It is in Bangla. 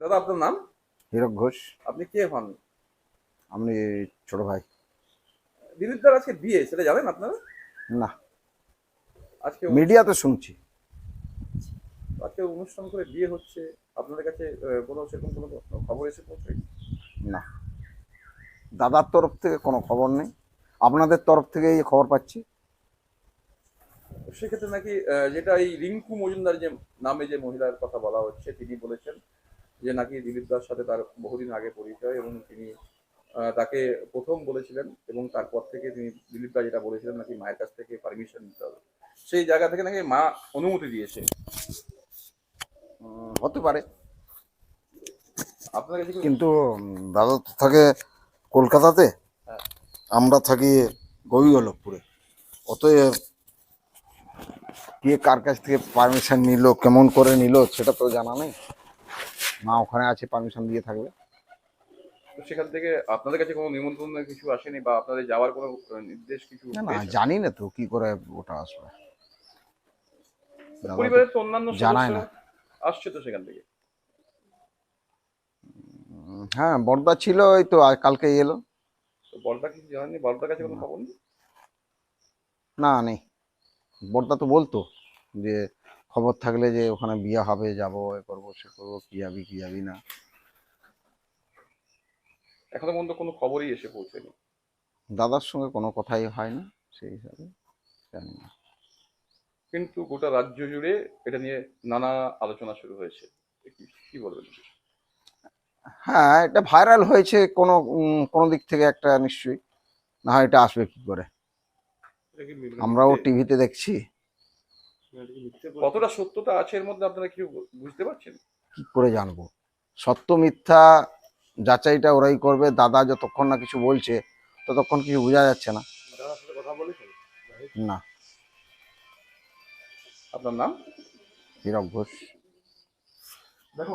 দাদা আপনার নাম? হীরক ঘোষ। আপনি কে হন? আমি ছোট ভাই। দিলীপ দার আজকে বিয়ে সেটা জানেন আপনারা? না। আজকে মিডিয়াতে শুনছি। আজকে অনুষ্ঠান করে বিয়ে হচ্ছে। আপনাদের কাছে কোনো সেরকম কোনো খবর এসে পৌঁছে না। দাদার তরফ থেকে কোনো খবর নেই। আপনাদের তরফ থেকে এই খবর পাচ্ছি। সেক্ষেত্রে নাকি যেটা এই রিঙ্কু মজুমদার যে নামে যে মহিলার কথা বলা হচ্ছে তিনি বলেছেন যে নাকি দিলীপ দার সাথে তার বহুদিন আগে পরিচয় এবং তিনি তাকে প্রথম বলেছিলেন এবং তারপর থেকে তিনি দিলীপ দা যেটা বলেছিলেন নাকি মায়ের কাছ থেকে পারমিশন নিতে হবে। সেই জায়গা থেকে নাকি মা অনুমতি দিয়েছে। হতে পারে। আপনার কাছে কিন্তু দাদা তো থাকে কলকাতাতে। হ্যাঁ। আমরা থাকি গৌরীবল্লভপুরে অতএব কে কার কাছ থেকে পারমিশন নিল কেমন করে নিল সেটা তো জানা নেই। মা ওখানে আছে পারমিশন দিয়ে থাকবে। তো সেখান থেকে আপনাদের কাছে কোনো নিমন্ত্রণ কিছু আসেনি বা আপনাদের যাওয়ার কোনো নির্দেশ কিছু না না জানি না তো কি করে ওটা আসবে। পরিবারের তো অন্যান্য জানায় সদস্য আসছে তো সেখান থেকে? হ্যাঁ বর্দা ছিল ওই তো কালকে এলো। তো বলটা কিছু জানেননি? বলটার কাছে কোনো খবর নেই? না নেই। বর্দা তো বলতো যে খবর থাকলে যে ওখানে বিয়ে হবে যাব এ করব সে করব কি যাবি কি যাবি না। এখনও পর্যন্ত কোনো খবরই এসে পৌঁছেনি। দাদার সঙ্গে কোনো কথাই হয় না সেই হিসাবে জানি না। কিন্তু গোটা রাজ্য জুড়ে এটা নিয়ে নানা আলোচনা শুরু হয়েছে। কি- কি বলবেন? হ্যাঁ এটা ভাইরাল হয়েছে কোনো কোনো দিক থেকে একটা নিশ্চয়ই। না হয় এটা আসবে কি করে? আমরাও টিভিতে দেখছি। কতটা সত্যতা আছে এর মধ্যে আপনারা কিছু বুঝতে পারছেন? কি করে জানব? সত্য মিথ্যা যাচাইটা ওরাই করবে দাদা যতক্ষণ না কিছু বলছে ততক্ষণ কিছু বোঝা যাচ্ছে না। কথা বলেছেন? না। আপনার নাম? হীরক ঘোষ। দেখো